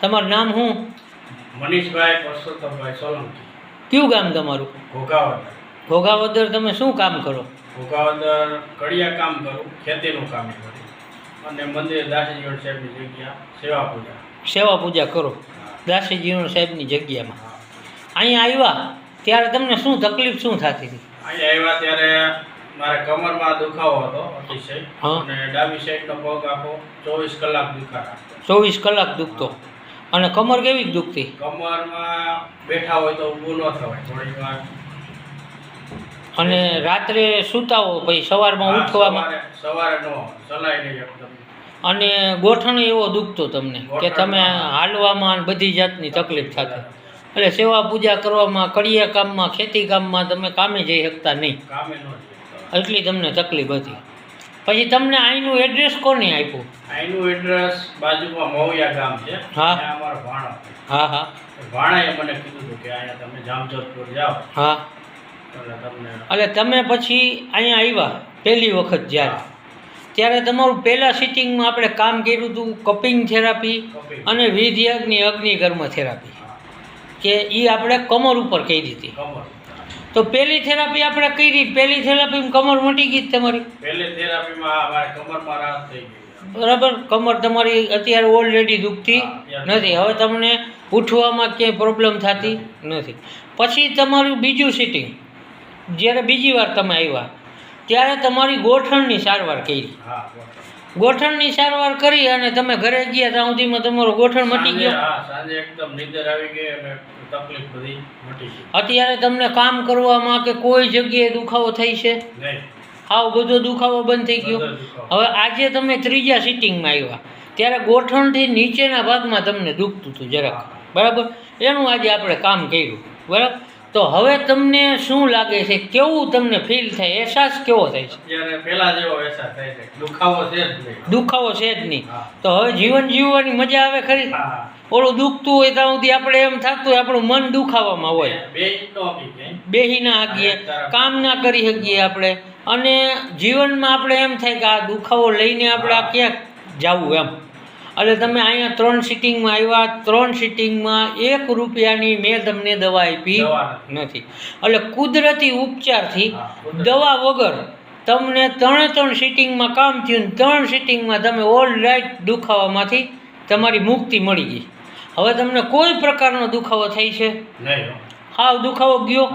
તમારું નામ શું? મનીષભાઈ પરસોત્તમભાઈ સોલંકી. કયું ગામ તમારું? ઘોઘાવદર. ઘોઘાવદર તમે શું કામ કરો? ઘોઘાવદર કડિયા કામ કરું ખેતીનું કામ કરું. અને મંદિર દાસીજીવણ સાહેબની જગ્યા સેવા પૂજા. સેવા પૂજા કરો. દાસીજીવણ સાહેબની જગ્યામાં. અહીંયા આવ્યા? ત્યારે તમને શું તકલીફ શું થતી હતી? અહીંયા આવ્યા ત્યારે મારે કમરમાં દુખાવો હતો અતિશય. અને ડાબી સાઈડનો પગ આખો ચોવીસ કલાક દુખા ચોવીસ કલાક દુખતો. અને કમર કેવી દુખતી? કમરમાં બેઠા હોય તો ઊભું ન થવાય. થોડીક વાર અને રાત્રે સૂતા હો પછી સવારમાં ઉઠવામાં? સવારે સવારે નો ચલાય નહીં એકદમ અને ગોઠણ એવો દુખતો તમને કે તમે હાલવામાં બધી જાતની તકલીફ થતી એટલે સેવા પૂજા કરવામાં કડિયા કામમાં ખેતી કામમાં તમે કામે જઈ શકતા નહીં. એટલી તમને તકલીફ હતી. પછી તમને અહીંનું એડ્રેસ કોને આપ્યું? અહીંનું એડ્રેસ બાજુમાં મવૈયા ગામ છે. હા. અમારો ભાણો હા હા. ભાણાએ મને કીધું હતું કે અહીંયા તમે જામજોધપુર જાઓ. હા. એટલે તમે પછી અહીંયા આવ્યા પહેલી વખત જ્યારે. ત્યારે તમારું પહેલાં સિટિંગમાં આપણે કામ કર્યું હતું કપિંગ થેરાપી અને અને અગ્નિ અગ્નિકર્મ થેરાપી કે એ આપણે કમર ઉપર કહી દીધી. કમર. તો પહેલી થેરાપી આપણે કરી પહેલી થેરાપીમાં કમર મટી ગઈ તમારી? પહેલી થેરાપીમાં કમરમાં રાહત થઈ ગઈ બરાબર? કમર તમારી અત્યારે ઓલરેડી દુખતી નથી. હવે તમને ઉઠવામાં ક્યાંય પ્રોબ્લેમ થતી નથી. પછી તમારું બીજું સિટિંગ જ્યારે બીજી વાર તમે આવ્યા ત્યારે તમારી ગોઠણની સારવાર કરી. ગોઠણની સારવાર કરી અને તમે ઘરે ગયા ત્યાં સુધીમાં તમારો ગોઠણ મટી ગયો? સાંજે એકદમ નીંદર આવી ગઈ અને તકલીફ બધી મટી ગઈ. અત્યારે તમને કામ કરવામાં કે કોઈ જગ્યાએ દુખાવો થઈ છે? આવો બધો દુખાવો બંધ થઈ ગયો? હવે આજે તમે ત્રીજા સિટિંગમાં આવ્યા. ત્યારે ગોઠણથી નીચેના ભાગમાં તમને દુખતું હતું જરાક. બરાબર? એનું આજે આપણે કામ કર્યું. બરાબર? તો હવે તમને શું લાગે છે? કેવું તમને ફીલ થાય? અહેસાસ કેવો થાય છે? અત્યારે પહેલા જેવો અહેસાસ થાય છે. દુખાવો છે જ નહીં. દુખાવો છે જ નહીં. તો હવે જીવન જીવવાની મજા આવે ખરી? ઓલું દુખતું હોય ત્યાં સુધી આપણે એમ થતું હોય આપણું મન દુખાવામાં હોય. બેહી ના શકીએ કામ ના કરી શકીએ આપણે. અને જીવનમાં આપણે એમ થાય કે આ દુખાવો લઈને આપણે આ ક્યાંક જવું એમ. એટલે તમે અહીંયા ત્રણ સિટિંગમાં આવ્યા ત્રણ સિટિંગમાં એક રૂપિયાની મેં તમને દવા આપી નથી. એટલે કુદરતી ઉપચારથી દવા વગર તમને ત્રણે ત્રણ સિટિંગમાં કામ થયું ત્રણ સિટિંગમાં તમે ઓલ રાઈટ દુખાવામાંથી તમારી મુક્તિ મળી ગઈ. હવે તમને કોઈ પ્રકારનો દુખાવો થઈ છે? હાવ દુખાવો ગયો?